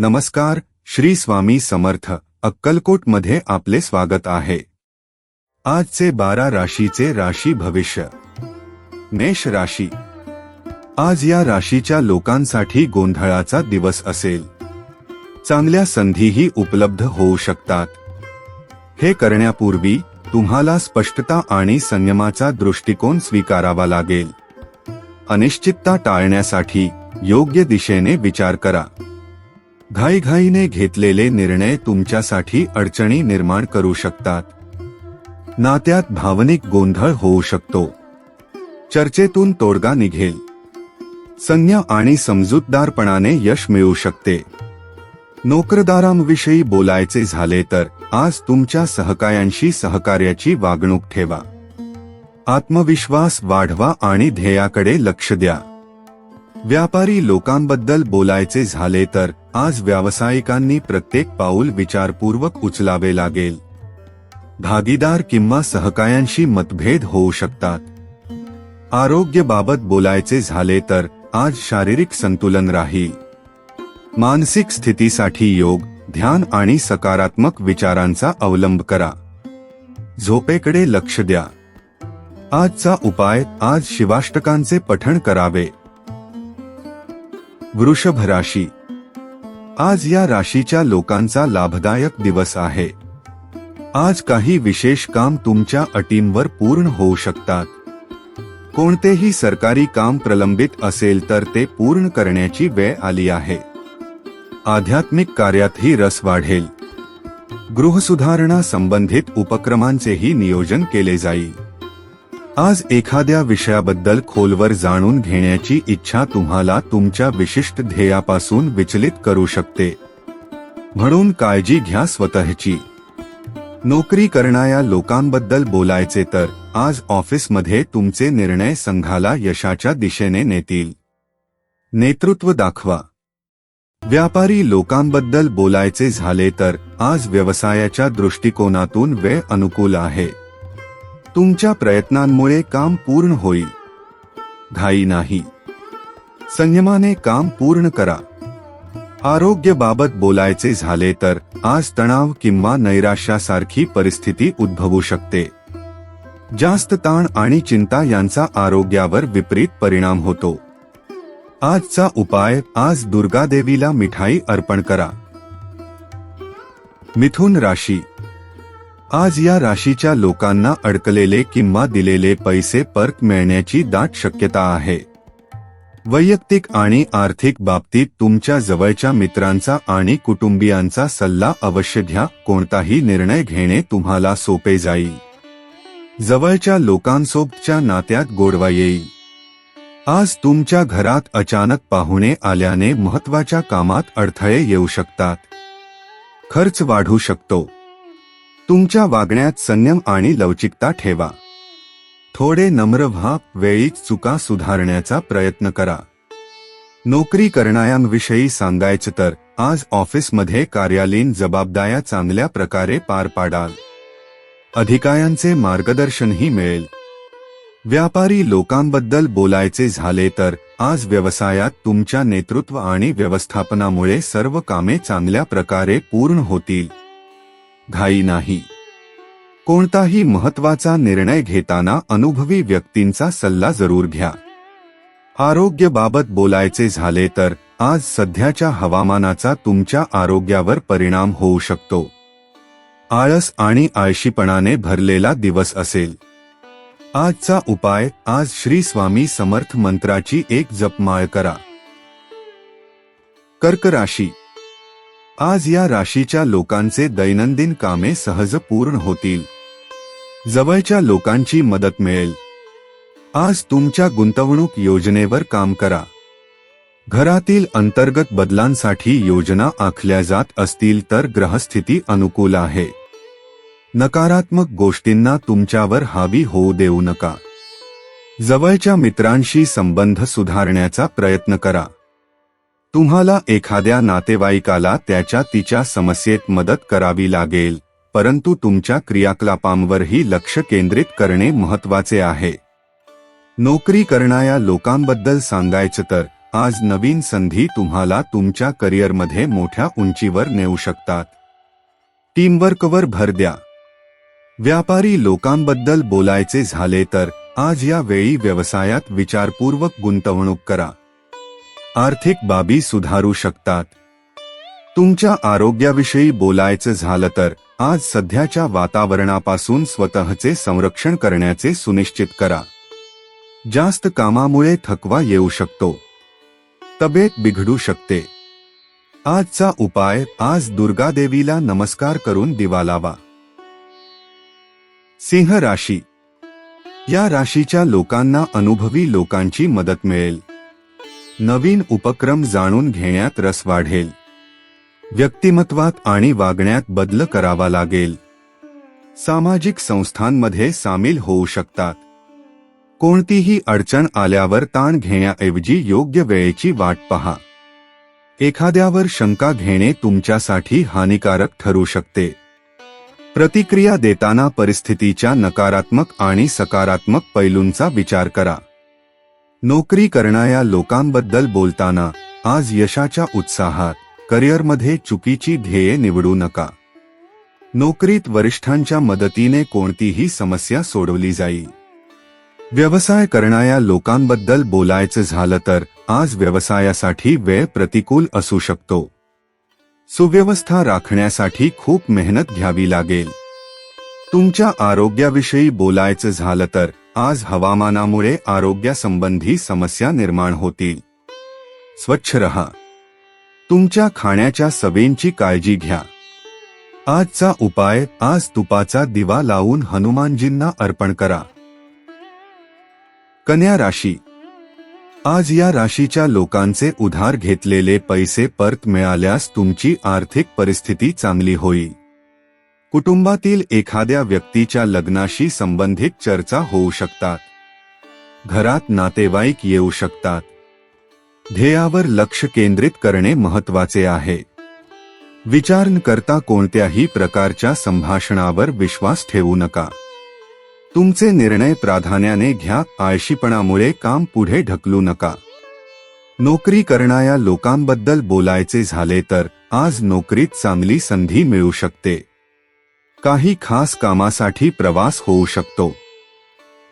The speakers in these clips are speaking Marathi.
नमस्कार श्री स्वामी समर्थ अक्कलकोटमध्ये आपले स्वागत आहे. आजचे बारा राशीचे राशी भविष्य. मेष राशी. आज या राशीच्या लोकांसाठी गोंधळाचा दिवस असेल. चांगल्या संधीही उपलब्ध होऊ शकतात. हे करण्यापूर्वी तुम्हाला स्पष्टता आणि संयमाचा दृष्टिकोन स्वीकारावा लागेल. अनिश्चितता टाळण्यासाठी योग्य दिशेने विचार करा. घाईघाईने घेतलेले निर्णय तुमच्यासाठी अडचणी निर्माण करू शकतात. नात्यात भावनिक गोंधळ होऊ शकतो. चर्चेतून तोडगा निघेल. संज्ञा आणि समजूतदारपणाने यश मिळू शकते. नोकरदारांविषयी बोलायचे झाले तर आज तुमच्या सहकायांशी सहकार्याची वागणूक ठेवा. आत्मविश्वास वाढवा आणि ध्येयाकडे लक्ष द्या. व्यापारी लोकांबद्दल बोलायचे झाले तर आज व्यावसायिकांनी प्रत्येक पाऊल विचारपूर्वक उचलावे लागेल. भागीदार किंवा सहकायांशी मतभेद होऊ शकतात. आरोग्यबाबत बोलायचे झाले तर आज शारीरिक संतुलन राहील. मानसिक स्थितीसाठी योग ध्यान आणि सकारात्मक विचारांचा अवलंब करा. झोपेकडे लक्ष द्या. आजचा उपाय आज शिवाष्टकांचे पठण करावे. वृषभ राशी आज या राशीच्या लोकांचा लाभदायक दिवस आहे. आज काही विशेष काम तुमच्या अटींवर पूर्ण होऊ शकतात. कोणतेही सरकारी काम प्रलंबित असेल तर ते पूर्ण करण्याची वेळ आली आहे. आध्यात्मिक कार्यातही रस वाढेल. गृहसुधारणा संबंधित उपक्रमांचेही नियोजन केले जाईल. आज एखाद्या विषयाबद्दल खोलवर जाणून घेण्याची इच्छा तुम्हाला तुमच्या विशिष्ट ध्येयापासून विचलित करू शकते. म्हणून काळजी घ्या स्वतःची. नोकरी करणाऱ्या लोकांबद्दल बोलायचे तर आज ऑफिसमध्ये तुमचे निर्णय संघाला यशाच्या दिशेने नेतील. नेतृत्व दाखवा. व्यापारी लोकांबद्दल बोलायचे झाले तर आज व्यवसायाच्या दृष्टिकोनातून वेळ अनुकूल आहे. तुमच्या प्रयत्नांमुळे काम पूर्ण होईल. घाई नाही. संयमाने काम पूर्ण करा. आरोग्याबाबत बोलायचे झाले तर आज तणाव किंवा नैराश्यासारखी परिस्थिती उद्भवू शकते. जास्त ताण आणि चिंता यांचा आरोग्यावर विपरीत परिणाम होतो. आजचा उपाय आज दुर्गादेवीला मिठाई अर्पण करा. मिथुन राशी आज या राशीच्या लोकांना अडकलेले किंवा दिलेले पैसे परत मिळण्याची दाट शक्यता आहे. वैयक्तिक आणि आर्थिक बाबतीत तुमच्या जवळच्या मित्रांचा आणि कुटुंबियांचा सल्ला अवश्य घ्या. कोणताही निर्णय घेणे तुम्हाला सोपे जाईल. जवळच्या लोकांसोबतच्या नात्यात गोडवा येईल. आज तुमच्या घरात अचानक पाहुणे आल्याने महत्त्वाच्या कामात अडथळे येऊ शकतात. खर्च वाढू शकतो. तुमच्या वागण्यात संयम आणि लवचिकता ठेवा. थोडे नम्र व्हा वेळीच चुका सुधारण्याचा प्रयत्न करा. नोकरी करणाऱ्यांविषयी सांगायचं तर आज ऑफिसमध्ये कार्यालयीन जबाबदाऱ्या चांगल्या प्रकारे पार पाडाल. अधिकाऱ्यांचे मार्गदर्शनही मिळेल. व्यापारी लोकांबद्दल बोलायचे झाले तर आज व्यवसायात तुमच्या नेतृत्व आणि व्यवस्थापनामुळे सर्व कामे चांगल्या प्रकारे पूर्ण होतील. घाई नाही. कोणताही महत्त्वाचा निर्णय घेताना अनुभवी व्यक्तींचा सल्ला जरूर घ्या. आरोग्याबाबत बोलायचे झाले तर आज सध्याच्या हवामानाचा तुमच्या आरोग्यावर परिणाम होऊ शकतो. आळस आणि आळशीपणाने भरलेला दिवस असेल. आजचा उपाय आज श्री स्वामी समर्थ मंत्राची एक जपमाळ करा. कर्क राशी आज या राशीच्या लोकांचे दैनंदिन कामे सहज पूर्ण होतील. जवळच्या लोकांची मदत मिळेल. आज तुमच्या गुंतवणूक योजनेवर काम करा. घरातील अंतर्गत बदलांसाठी योजना आखल्या जात असतील तर ग्रहस्थिती अनुकूल आहे. नकारात्मक गोष्टींना तुमच्यावर हावी होऊ देऊ नका. जवळच्या मित्रांशी संबंध सुधारण्याचा प्रयत्न करा. तुम्हाला एखाद्या नातेवाईकाला त्याच्या तिच्या समस्येत मदत करावी लागेल परंतु तुमच्या क्रियाकलापांवरही लक्ष केंद्रित करणे महत्त्वाचे आहे. नोकरी करणाऱ्या लोकांबद्दल सांगायचं तर आज नवीन संधी तुम्हाला तुमच्या करिअरमध्ये मोठ्या उंचीवर नेऊ शकतात. टीमवर्कवर भर द्या. व्यापारी लोकांबद्दल बोलायचे झाले तर आज या वेळी व्यवसायात विचारपूर्वक गुंतवणूक करा. आर्थिक बाबी सुधारू शकतात. तुमच्या आरोग्याविषयी बोलायचं झालं तर आज सध्याच्या वातावरणापासून स्वतःचे संरक्षण करण्याचे सुनिश्चित करा. जास्त कामामुळे थकवा येऊ शकतो. तब्येत बिघडू शकते. आजचा उपाय आज दुर्गादेवीला नमस्कार करून दिवा लावा. सिंह राशी. या राशीच्या लोकांना अनुभवी लोकांची मदत मिळेल. नवीन उपक्रम जाणून घेण्यात रस वाढेल. व्यक्तिमत्वात आणि वागण्यात बदल करावा लागेल. सामाजिक संस्थांमध्ये सामील होऊ शकतात. कोणतीही अडचण आल्यावर ताण घेण्याऐवजी योग्य वेळेची वाट पहा. एखाद्यावर शंका घेणे तुमच्यासाठी हानिकारक ठरू शकते. प्रतिक्रिया देताना परिस्थितीच्या नकारात्मक आणि सकारात्मक पैलूंचा विचार करा. नोकरी करणाऱ्या लोकांबद्दल बोलताना आज यशाच्या उत्साहात करिअरमध्ये चुकीची ध्येये निवडू नका. नोकरीत वरिष्ठांच्या मदतीने कोणतीही समस्या सोडवली जाईल. व्यवसाय करणाऱ्या लोकांबद्दल बोलायचं झालं तर आज व्यवसायासाठी वेळ प्रतिकूल असू शकतो. सुव्यवस्था राखण्यासाठी खूप मेहनत घ्यावी लागेल. तुमच्या आरोग्याविषयी बोलायचं झालं तर आज हवामानामुळे आरोग्यासंबंधी समस्या निर्माण होतील. स्वच्छ रहा. तुमच्या खाण्याच्या सवयींची काळजी घ्या. आजचा उपाय आज तुपाचा दिवा लावून हनुमानजींना अर्पण करा. कन्या राशी. आज या राशीच्या लोकांचे उधार घेतलेले पैसे परत मिळाल्यास तुमची आर्थिक परिस्थिती चांगली होईल. कुटुंबातील एखाद्या व्यक्तीच्या लग्नाशी संबंधित चर्चा होऊ शकतात. घरात नातेवाईक येऊ शकतात. ध्येयावर लक्ष केंद्रित करणे महत्त्वाचे आहे. विचार न करता कोणत्याही प्रकारच्या संभाषणावर विश्वास ठेवू नका. तुमचे निर्णय प्राधान्याने घ्या आळशीपणामुळे काम पुढे ढकलू नका. नोकरी करणाऱ्या लोकांबद्दल बोलायचे झाले तर आज नोकरीत चांगली संधी मिळू शकते. काही खास कामासाठी प्रवास होऊ शकतो.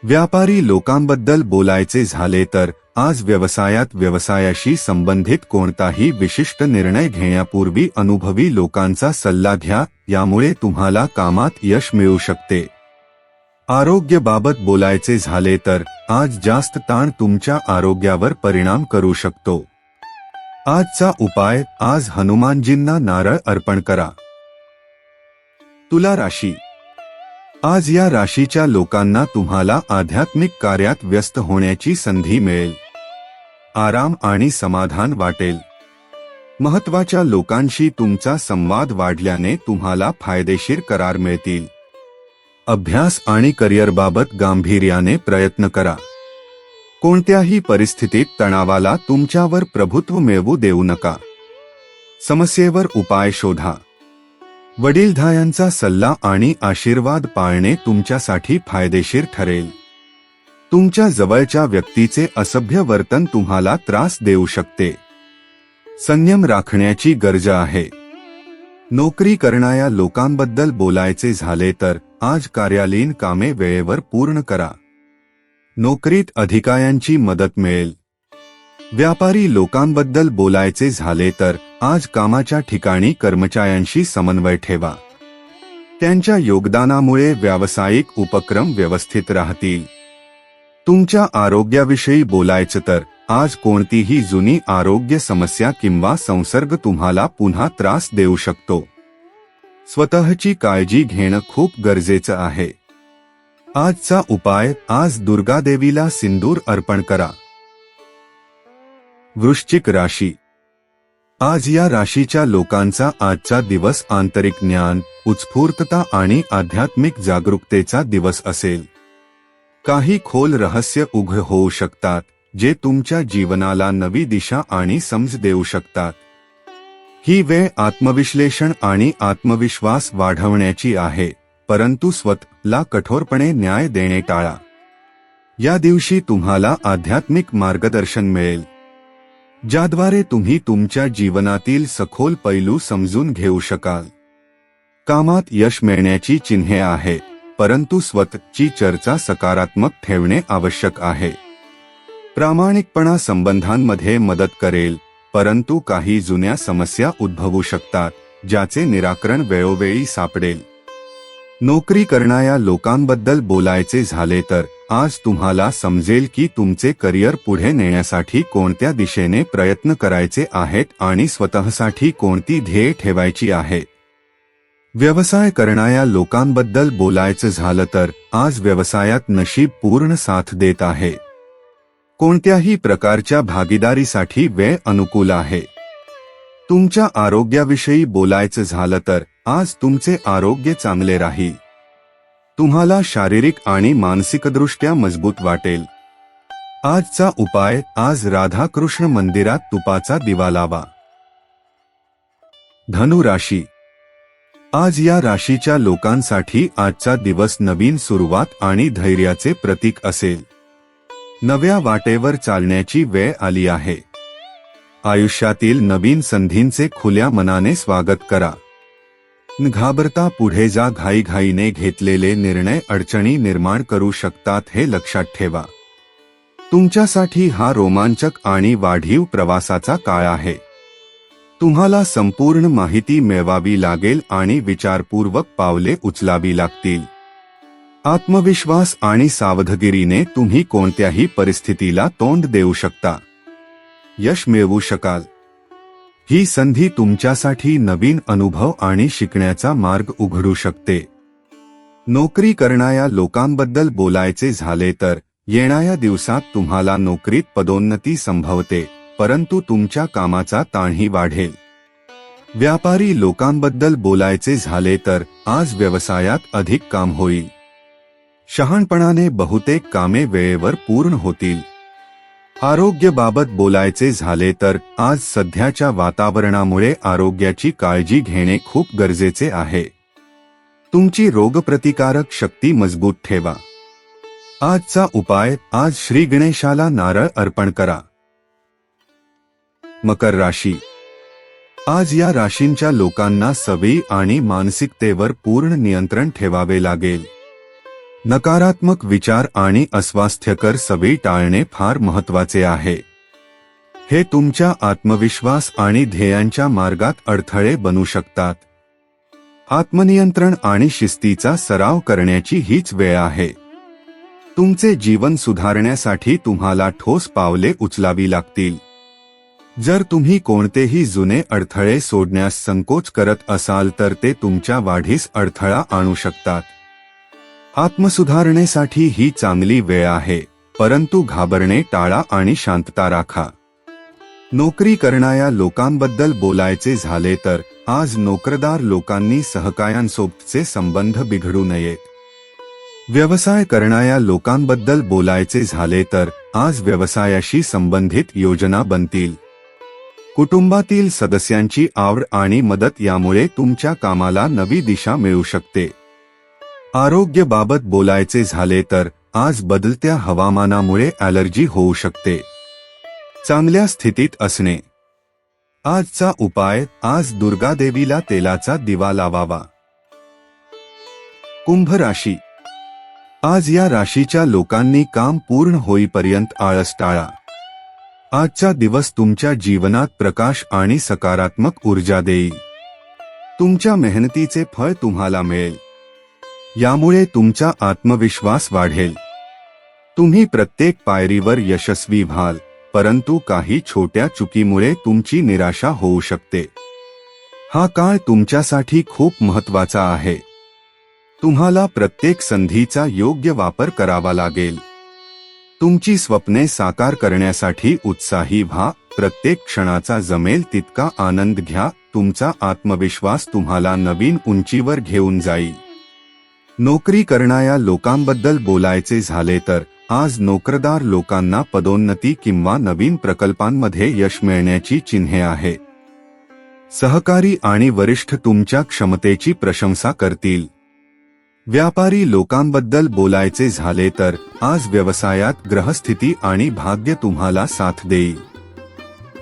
व्यापारी लोकांबद्दल बोलायचे झाले तर आज व्यवसायात व्यवसायाशी संबंधित कोणताही विशिष्ट निर्णय घेण्यापूर्वी अनुभवी लोकांचा सल्ला घ्या यामुळे तुम्हाला कामात यश मिळू शकते. आरोग्याबाबत बोलायचे झाले तर आज जास्त ताण तुमच्या आरोग्यावर परिणाम करू शकतो. आजचा उपाय आज हनुमानजींना नारळ अर्पण करा. तुला राशी. आज या राशीच्या लोकांना तुम्हाला आध्यात्मिक कार्यात व्यस्त होण्याची संधी मिळेल. आराम आणि समाधान वाटेल. महत्त्वाच्या लोकांशी तुमचा संवाद वाढल्याने तुम्हाला फायदेशीर करार मिळतील. अभ्यास आणि करिअरबाबत गांभीर्याने प्रयत्न करा. कोणत्याही परिस्थितीत तणावाला तुमच्यावर प्रभुत्व मिळवू देऊ नका. समस्येवर उपाय शोधा. वडीलधायांचा सल्ला आणि आशीर्वाद पाळणे तुमच्यासाठी फायदेशीर ठरेल. तुमच्या जवळच्या व्यक्तीचे असभ्य वर्तन तुम्हाला त्रास देऊ शकते. संयम राखण्याची गरज आहे. नोकरी करणाऱ्या लोकांबद्दल बोलायचे झाले तर आज कार्यालयीन कामे वेळेवर पूर्ण करा. नोकरीत अधिकाऱ्यांची मदत मिळेल. व्यापारी लोकांबद्दल बोलायचे झाले तर आज कामाच्या ठिकाणी कर्मचाऱ्यांशी समन्वय ठेवा. त्यांच्या योगदानामुळे व्यावसायिक उपक्रम व्यवस्थित राहतील. तुमच्या आरोग्याविषयी बोलायचं तर आज कोणतीही जुनी आरोग्य समस्या किंवा संसर्ग तुम्हाला पुन्हा त्रास देऊ शकतो. स्वतःची काळजी घेणं खूप गरजेचं आहे. आजचा उपाय आज दुर्गादेवीला सिंदूर अर्पण करा. वृश्चिक राशी. आज या राशीच्या लोकांचा आजचा दिवस आंतरिक ज्ञान उत्स्फूर्तता आणि आध्यात्मिक जागरूकतेचा दिवस असेल. काही खोल रहस्य उघ होऊ शकतात जे तुमच्या जीवनाला नवी दिशा आणि समज देऊ शकतात. ही वेळ आत्मविश्लेषण आणि आत्मविश्वास वाढवण्याची आहे परंतु स्वतःला कठोरपणे न्याय देणे टाळा. या दिवशी तुम्हाला आध्यात्मिक मार्गदर्शन मिळेल. ज्याद्वारे तुम्ही तुमच्या जीवनातील सखोल पैलू समजून घेऊ शकाल. कामात यश मिळण्याची चिन्हे आहेत परंतु स्वतःची चर्चा सकारात्मक ठेवणे आवश्यक आहे. प्रामाणिकपणा संबंधांमध्ये मदत करेल परंतु काही जुन्या समस्या उद्भवू शकतात ज्याचे निराकरण वेळोवेळी सापडेल. नोकरी करणाऱ्या लोकांबद्दल बोलायचे झाले तर आज तुम्हाला समजेल की तुमचे करिअर पुढे नेण्यासाठी कोणत्या दिशेने प्रयत्न करायचे आहेत आणि स्वतःसाठी कोणती ध्येय ठेवायची आहेत व्यवसाय करणाऱ्या लोकांबद्दल बोलायचं झालं तर आज व्यवसायात नशीब पूर्ण साथ देत आहे. कोणत्याही प्रकारच्या भागीदारीसाठी वेळ अनुकूल आहे. तुमच्या आरोग्याविषयी बोलायचं झालं तर आज तुमचे आरोग्य चांगले राहील. तुम्हाला शारीरिक आणि मानसिकदृष्ट्या मजबूत वाटेल. आजचा उपाय आज राधाकृष्ण मंदिरात तुपाचा दिवा लावा. धनु राशी. आज या राशीच्या लोकांसाठी आजचा दिवस नवीन सुरुवात आणि धैर्याचे प्रतीक असेल. नव्या वाटेवर चालण्याची वेळ आली आहे. आयुष्यातील नवीन संधींचे खुल्या मनाने स्वागत करा. न घाबरता पुढे जा घाईघाईने घेतलेले निर्णय अडचणी निर्माण करू शकतात हे लक्षात ठेवा. तुमच्यासाठी हा रोमांचक आणि वाढीव प्रवासाचा काळ आहे. तुम्हाला संपूर्ण माहिती मिळवावी लागेल आणि विचारपूर्वक पावले उचलावी लागतील. आत्मविश्वास आणि सावधगिरीने तुम्ही कोणत्याही परिस्थितीला तोंड देऊ शकता. यश मिळवू शकाल. ही संधी तुमच्यासाठी नवीन अनुभव आणि शिकण्याचा मार्ग उघडू शकते. नोकरी करणाऱ्या लोकांबद्दल बोलायचे झाले तर येणाऱ्या दिवसात तुम्हाला नोकरीत पदोन्नती संभवते परंतु तुमच्या कामाचा ताणही वाढेल. व्यापारी लोकांबद्दल बोलायचे झाले तर आज व्यवसायात अधिक काम होईल. शहाणपणाने बहुतेक कामे वेळेवर पूर्ण होतील. आरोग्याबाबत बोलायचे झाले तर आज सध्याच्या वातावरणामुळे आरोग्याची काळजी घेणे खूप गरजेचे आहे. तुमची रोगप्रतिकारक शक्ती मजबूत ठेवा. आजचा उपाय आज श्री गणेशाला नारळ अर्पण करा. मकर राशी. आज या राशींच्या लोकांना सवयी आणि मानसिकतेवर पूर्ण नियंत्रण ठेवावे लागेल. नकारात्मक विचार आणि अस्वास्थ्यकर सवयी टाळणे फार महत्त्वाचे आहे. हे तुमच्या आत्मविश्वास आणि ध्येयांच्या मार्गात अडथळे बनू शकतात. आत्मनियंत्रण आणि शिस्तीचा सराव करण्याची हीच वेळ आहे. तुमचे जीवन सुधारण्यासाठी तुम्हाला ठोस पावले उचलावी लागतील. जर तुम्ही कोणतेही जुने अडथळे सोडण्यास संकोच करत असाल तर ते तुमच्या वाढीस अडथळा आणू शकतात. आत्मसुधारणेसाठी ही चांगली वेळ आहे परंतु घाबरणे टाळा आणि शांतता राखा. नोकरी करणाऱ्या लोकांबद्दल बोलायचे झाले तर आज नोकरदार लोकांनी सहकायांसोबतचे संबंध बिघडू नयेत. व्यवसाय करणाऱ्या लोकांबद्दल बोलायचे झाले तर आज व्यवसायाशी संबंधित योजना बनतील. कुटुंबातील सदस्यांची आवड आणि मदत यामुळे तुमच्या कामाला नवी दिशा मिळू शकते. आरोग्याबाबत बोलायचे झाले तर आज बदलत्या हवामानामुळे ॲलर्जी होऊ शकते. चांगल्या स्थितीत असणे. आजचा उपाय आज दुर्गादेवीला तेलाचा दिवा लावावा. कुंभ राशी आज या राशीच्या लोकांनी काम पूर्ण होईपर्यंत आळस टाळा. आजचा दिवस तुमच्या जीवनात प्रकाश आणि सकारात्मक ऊर्जा देईल. तुमच्या मेहनतीचे फळ तुम्हाला मिळेल. यामुळे तुमचा आत्मविश्वास वाढेल. तुम्ही प्रत्येक पायरीवर यशस्वी व्हाल परंतु काही छोट्या चुकीमुळे तुमची निराशा होऊ शकते. हा काळ तुमच्यासाठी खूप महत्त्वाचा आहे. तुम्हाला प्रत्येक संधीचा योग्य वापर करावा लागेल. तुमची स्वप्ने साकार करण्यासाठी उत्साही व्हा प्रत्येक क्षणाचा जमेल तितका आनंद घ्या तुमचा आत्मविश्वास तुम्हाला नवीन उंचीवर घेऊन जाईल. नोकरी करणाऱ्या लोकांबद्दल बोलायचे झाले तर आज नोकरदार लोकांना पदोन्नती किंवा नवीन प्रकल्पांमध्ये यश मिळण्याची चिन्हे आहे. सहकारी आणि वरिष्ठ तुमच्या क्षमतेची प्रशंसा करतील. व्यापारी लोकांबद्दल बोलायचे झाले तर आज व्यवसायात ग्रहस्थिती आणि भाग्य तुम्हाला साथ देईल.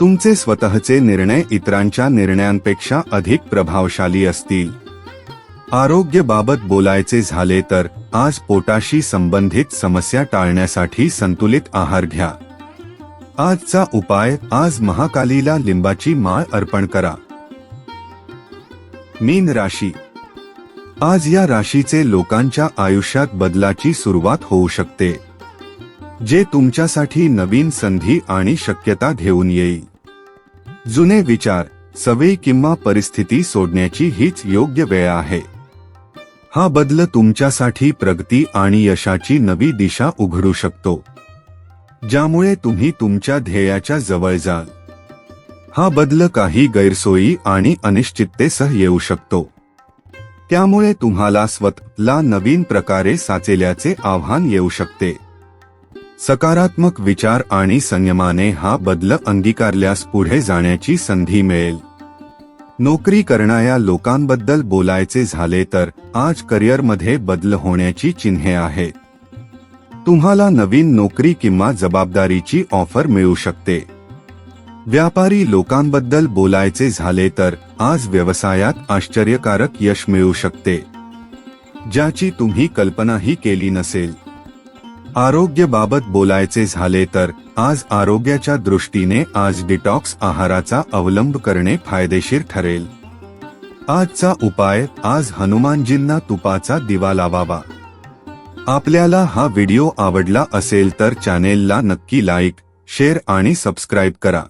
तुमचे स्वतःचे निर्णय इतरांच्या निर्णयांपेक्षा अधिक प्रभावशाली असतील. आरोग्याबाबत बोलायचे झाले तर आज पोटाशी संबंधित समस्या टाळण्यासाठी संतुलित आहार घ्या. आजचा उपाय आज महाकालीला लिंबाची माळ अर्पण करा. मीन राशी. आज या राशीचे लोकांच्या आयुष्यात बदलाची सुरुवात होऊ शकते. जे तुमच्यासाठी नवीन संधी आणि शक्यता घेऊन येईल. जुने विचार सवयी किंवा परिस्थिती सोडण्याची हीच योग्य वेळ आहे. हा बदल तुमच्यासाठी प्रगती आणि यशाची नवी दिशा उघडू शकतो. ज्यामुळे तुम्ही तुमच्या ध्येयाच्या जवळ जाल. हा बदल काही गैरसोयी आणि अनिश्चिततेसह येऊ शकतो. त्यामुळे तुम्हाला स्वतःला नवीन प्रकारे साचेल्याचे आव्हान येऊ शकते. सकारात्मक विचार आणि संयमाने हा बदल अंगीकारल्यास पुढे जाण्याची संधी मिळेल. नोकरी करणाऱ्या लोकांबद्दल बोलायचे झाले तर आज करिअरमध्ये बदल होण्याची चिन्हे आहेत. तुम्हाला नवीन नोकरी किंवा जबाबदारीची ऑफर मिळू शकते. व्यापारी लोकांबद्दल बोलायचे झाले तर आज व्यवसायात आश्चर्यकारक यश मिळू शकते. ज्याची तुम्ही कल्पनाही केली नसेल. आरोग्याबाबत बोलायचे झाले तर आज आरोग्याच्या दृष्टीने आज डिटॉक्स आहाराचा अवलंब करणे फायदेशीर ठरेल. आजचा उपाय आज हनुमानजींना तुपाचा दिवा लावावा. आपल्याला हा व्हिडिओ आवडला असेल तर चॅनेलला नक्की लाईक शेअर आणि सबस्क्राईब करा.